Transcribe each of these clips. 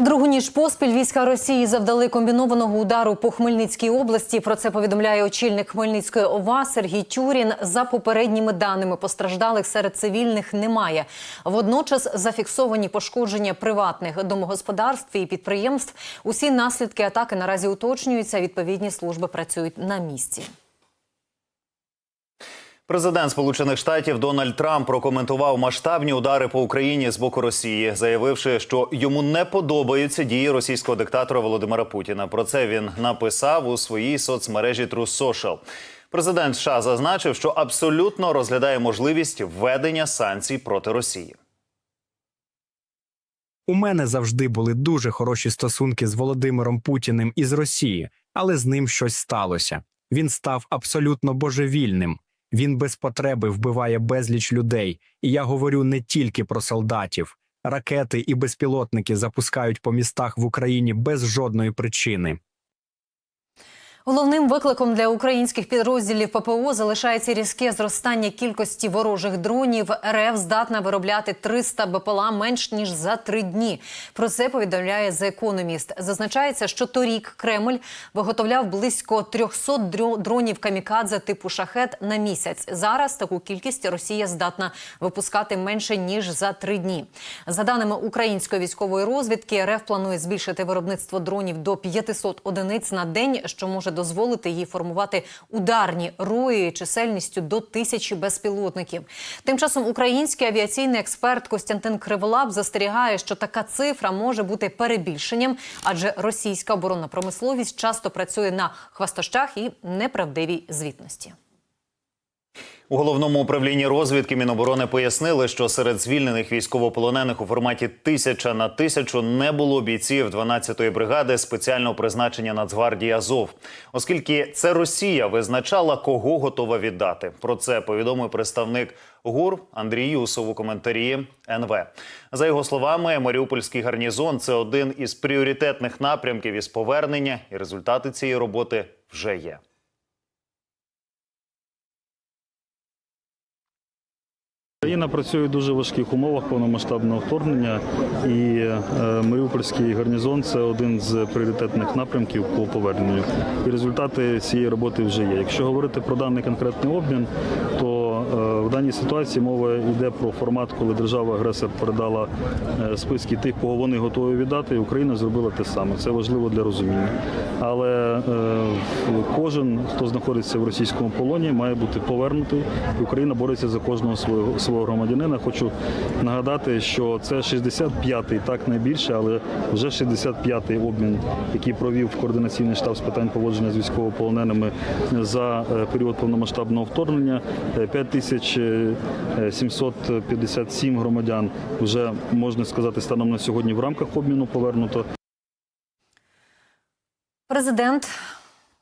Другу ніж поспіль війська Росії завдали комбінованого удару по Хмельницькій області. Про це повідомляє очільник Хмельницької ОВА Сергій Тюрін. За попередніми даними постраждалих серед цивільних немає. Водночас зафіксовані пошкодження приватних домогосподарств і підприємств. Усі наслідки атаки наразі уточнюються. Відповідні служби працюють на місці. Президент Сполучених Штатів Дональд Трамп прокоментував масштабні удари по Україні з боку Росії, заявивши, що йому не подобаються дії російського диктатора Володимира Путіна. Про це він написав у своїй соцмережі True Social. Президент США зазначив, що абсолютно розглядає можливість введення санкцій проти Росії. У мене завжди були дуже хороші стосунки з Володимиром Путіним із Росії, але з ним щось сталося. Він став абсолютно божевільним. Він без потреби вбиває безліч людей, і я говорю не тільки про солдатів. Ракети і безпілотники запускають по містах в Україні без жодної причини. Головним викликом для українських підрозділів ППО залишається різке зростання кількості ворожих дронів. РФ здатна виробляти 300 БПЛА менш ніж за три дні. Про це повідомляє The Economist. Зазначається, що торік Кремль виготовляв близько 300 дро- дронів камікадзе типу шахет на місяць. Зараз таку кількість Росія здатна випускати менше ніж за три дні. За даними української військової розвідки, РФ планує збільшити виробництво дронів до 500 одиниць на день, що може дозволити їй формувати ударні рої чисельністю до тисячі безпілотників. Тим часом український авіаційний експерт Костянтин Криволап застерігає, що така цифра може бути перебільшенням, адже російська оборонна промисловість часто працює на хвастощах і неправдивій звітності. У головному управлінні розвідки Міноборони пояснили, що серед звільнених військовополонених у форматі тисяча на тисячу не було бійців 12-ї бригади спеціального призначення Нацгвардії Азов, оскільки це Росія визначала, кого готова віддати. Про це повідомив представник ГУР Андрій Юсов у коментарі НВ. За його словами, Маріупольський гарнізон це один із пріоритетних напрямків із повернення, і результати цієї роботи вже є. Україна працює в дуже важких умовах повномасштабного вторгнення, і е, Маріупольський гарнізон це один з пріоритетних напрямків по поверненню. І результати цієї роботи вже є. Якщо говорити про даний конкретний обмін, то в даній ситуації мова йде про формат, коли держава-агресор передала е, списки тих, кого вони готові віддати, і Україна зробила те саме. Це важливо для розуміння. Але е, кожен, хто знаходиться в російському полоні, має бути повернутий. Україна бореться за кожного свого свого громадянина. Хочу нагадати, що це 65-й, так найбільше, але вже 65-й обмін, який провів координаційний штаб з питань поводження з військовополоненими за е, період повномасштабного вторгнення. Е, 5757 громадян вже можна сказати станом на сьогодні в рамках обміну повернуто. Президент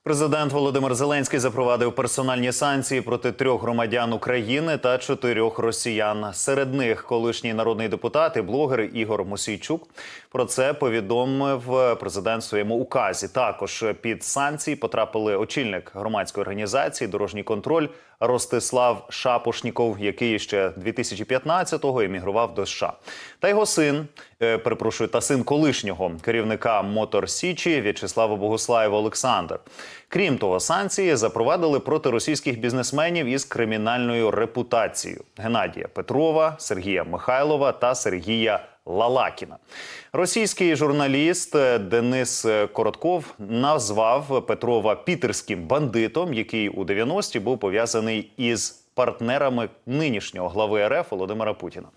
Президент Володимир Зеленський запровадив персональні санкції проти трьох громадян України та чотирьох росіян. Серед них колишній народний депутат і блогер Ігор Мосійчук. Про це повідомив президент в своєму указі. Також під санкції потрапили очільник громадської організації Дорожній контроль Ростислав Шапошніков, який ще 2015-го емігрував до США, та його син, е, перепрошую, та син колишнього керівника Мотор Січі В'ячеслава Богуслаєва Олександр. Крім того, санкції запровадили проти російських бізнесменів із кримінальною репутацією Геннадія Петрова, Сергія Михайлова та Сергія Лалакіна. Російський журналіст Денис Коротков назвав Петрова пітерським бандитом, який у 90-ті був пов'язаний із партнерами нинішнього глави РФ Володимира Путіна.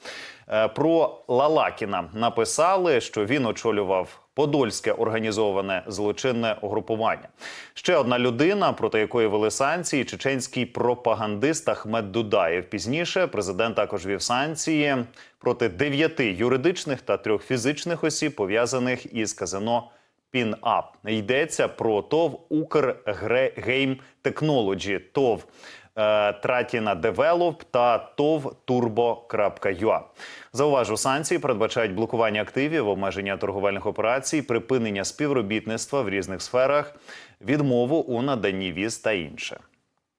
Е, Про Лалакіна написали, що він очолював подольське організоване злочинне угрупування. Ще одна людина, проти якої вели санкції, чеченський пропагандист Ахмед Дудаєв. Пізніше президент також вів санкції проти дев'яти юридичних та трьох фізичних осіб, пов'язаних із казино. Пін-ап йдеться про ТОВ Укргейм Технолоджі, ТОВ Тратіна Девелоп та ТОВ. Зауважу, санкції передбачають блокування активів, обмеження торговельних операцій, припинення співробітництва в різних сферах, відмову у наданні віз та інше.